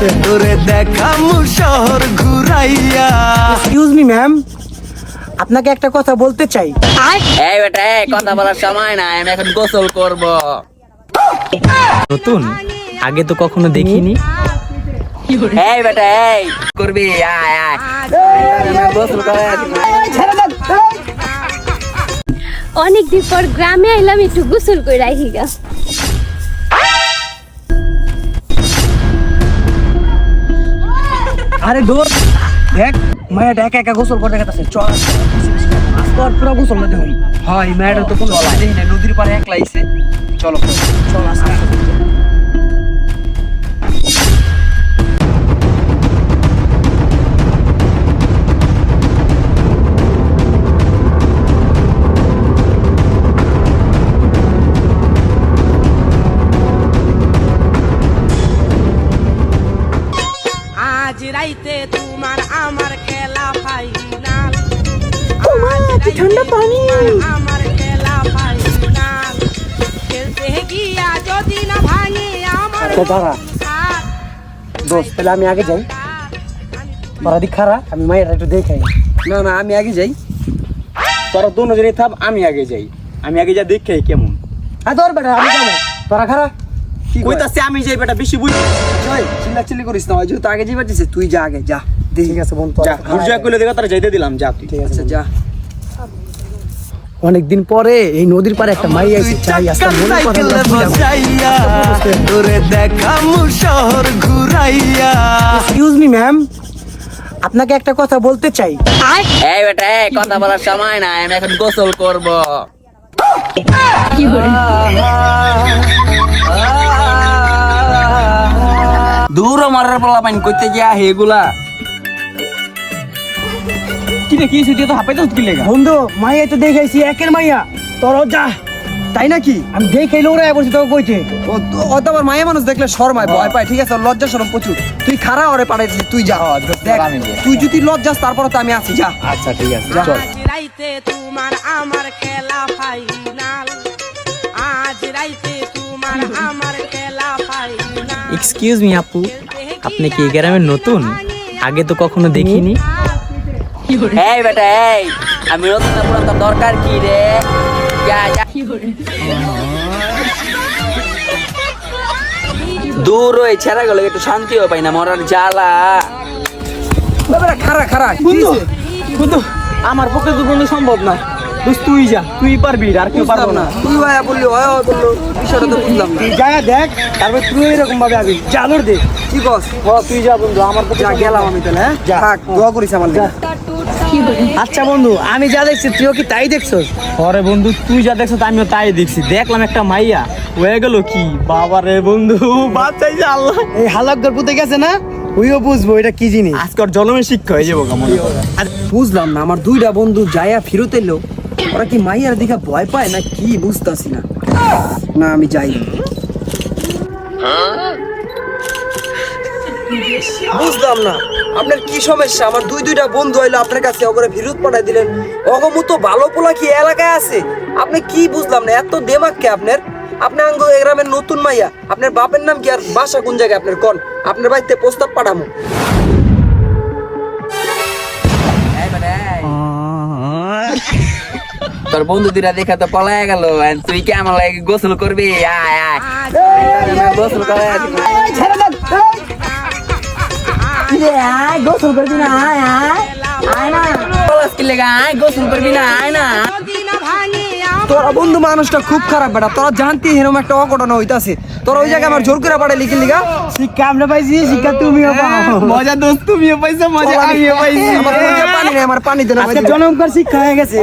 তোরে দেখামু শহর ঘুরাইয়া। এক্সকিউজ মি ম্যাম আপনাকে একটা কথা বলতে চাই। এই বেটা এই কথা বলার সময় না আমি এখন গোসল করব। নতুন? আগে তো কখনো দেখিনি? এই বেটা এই করবি? আয় আয়। গোসল করে অনেক দিন পর গ্রামে আইলাম একটু গোসল করে রাখি গা আরে ডোর দেখ মায়াটা একা একা গোসল করতে গেছে চল। আজকে পুরো গোসল না দেখুন হয় ম্যাডাম তো কোনো নদীর পাড়ে একলাইছে চলো। চল আস্তে ঠান্ডা পানি। আমার খেলা ফাইনাল খেলতে গিয়া যদি না ভাঙে আমার দাঁড়া। হাত, তাহলে আমি আগে যাই। তোরা দিক খারা আমি মায়ের একটু দেখাই না না আমি আগে যাই। তোরা দু নজরে থাম আমি আগে যাই। আমি আগে যা দেখে কেমন। হ্যাঁ তোর বেটা আমি যাব। তোরা খারা? কি কইতাছে আমি যাই বেটা বেশি বুঝ ওই চিল্লা চিল্লি করিস না যেহেতু আগে যাইবার দিছে তুই যা আগে যা। ঠিক আছে বোন যা বুঝা কইলে দেখা তারা যাইতে দিলাম যা তুই। ঠিক আছে, আচ্ছা যা। অনেকদিন পরে এই নদীর পারে একটা মাই আইছে চাই মনে দেখামু শহর ঘুরাইয়া। এক্সকিউজ মি ম্যাম আপনাকে একটা কথা বলতে চাই। এই বেটা কথা বলার সময় না আমি এখন গোসল করব। দূর মারার পোলা পাইন করতে গিয়া হেগুলা কি কি সুতি তো হাপাইতে কি লেগা? বন্ধু মাইয়া তো দেখাইছি একের মাইয়া। তোর যা তাই নাকি? আমি দেখাইলে ওরা বলছি তোকে কইছে ও তো ও তো আবার মায়া মানুষ দেখলে শর্মায় ভয় পায় ঠিক আছে? লজ্জা শরম প্রচুর। তুই খারা ওরে পাঠাইছিস তুই যা। দেখ তুই যদি লজ্জাস তারপরে তো আমি আছি যা। আচ্ছা ঠিক আছে যা। রাইতে তোমার আমার খেলা ফাইনাল আজ রাইতে তোমার আমার খেলা ফাইনাল এক্সকিউজ মি আপু। আপনি কি এই গ্রামের নতুন? আগে তো কখনো দেখিনি। এই বেটা এই আমি তোর দরকার কি রে? যা যা। দূর ওই ছেড়া গেল একটু শান্তিও পাই না মরার জ্বালা। বাবা খারা খারা কি বন্ধু বন্ধু আমার পক্ষে তো বন্ধু সম্ভব না। তুই যা তুই পারবি আর কেউ পারব না। তুই ভাইয়া বললি হয় বলল বিষয়টা তো বুঝলাম তুই যা দেখ তারপর তুই এরকম ভাবে আবি। যা দে। কি বস তুই যা বন্ধু আমার পক্ষে যা গেলাম আমি তাহলে হ্যাঁ? যা। থাক দোয়া করিস আমার যা। আচ্ছা বন্ধু আমি যা দেখছি তুইও কি তাই দেখছস? পরে বন্ধু তুই যা দেখছ আমিও তাই দেখছি। দেখলাম একটা মাইয়া হয়ে গেল কি? বাবা রে বন্ধু বাচ্চাই আল্লাহ। এই হালাকগর পুঁতে গেছে না? ওইও বুঝব এটা কি জিনিস? আজকের জলমের শিক্ষা হয়ে যাব কেমন? আর বুঝলাম না আমার দুইটা বন্ধু যাইয়া ফিরত এলো। ওরা কি মাইয়ার দিকে ভয় পায় না কি বুঝতাছি না? না আমি যাই। বুঝলাম না। আপনার কি সমস্যা আমার দুই দুইটা বন্ধু হইল আপনার কাছে ওগরে ফিরত পাঠাই দিলেন অগমতো ভালো পোলা কি এলাকায় আছে আপনি কি বুঝলাম না এত দেমাক কে আপনার আপনি আঙ্গ গ্রামের নতুন মাইয়া আপনার বাপের নাম কি আর বাসা কোন জায়গায় আপনার কোন আপনার বাড়িতে প্রস্তাব পাঠামো তোর বন্ধু দুরা দেখা তো পলায় গেল তুই কি আমার লাগে গোসল করবি আয় আয় গোসল করে আসি। গোসল করবি না আয় আয় আয় না। পলাশ কি লেগা? আয় গোসল করবি না আয় না। তোরা বন্ধু মানুষটা খুব খারাপ বেটা তোরা জানতি এরকম একটা অঘটনা হইতাছে। তোরা ওই জায়গায় আমার জোর করে পাঠাই লিখে লিগা? শিক্ষা আমরা পাইছি শিক্ষা তুমিও পাও। মজা দোস্ত তুমিও পাইছো মজা আমিও পাইছি। আমার পানি নেই আমার পানি দেন জনমকার শিক্ষা হয়ে গেছে।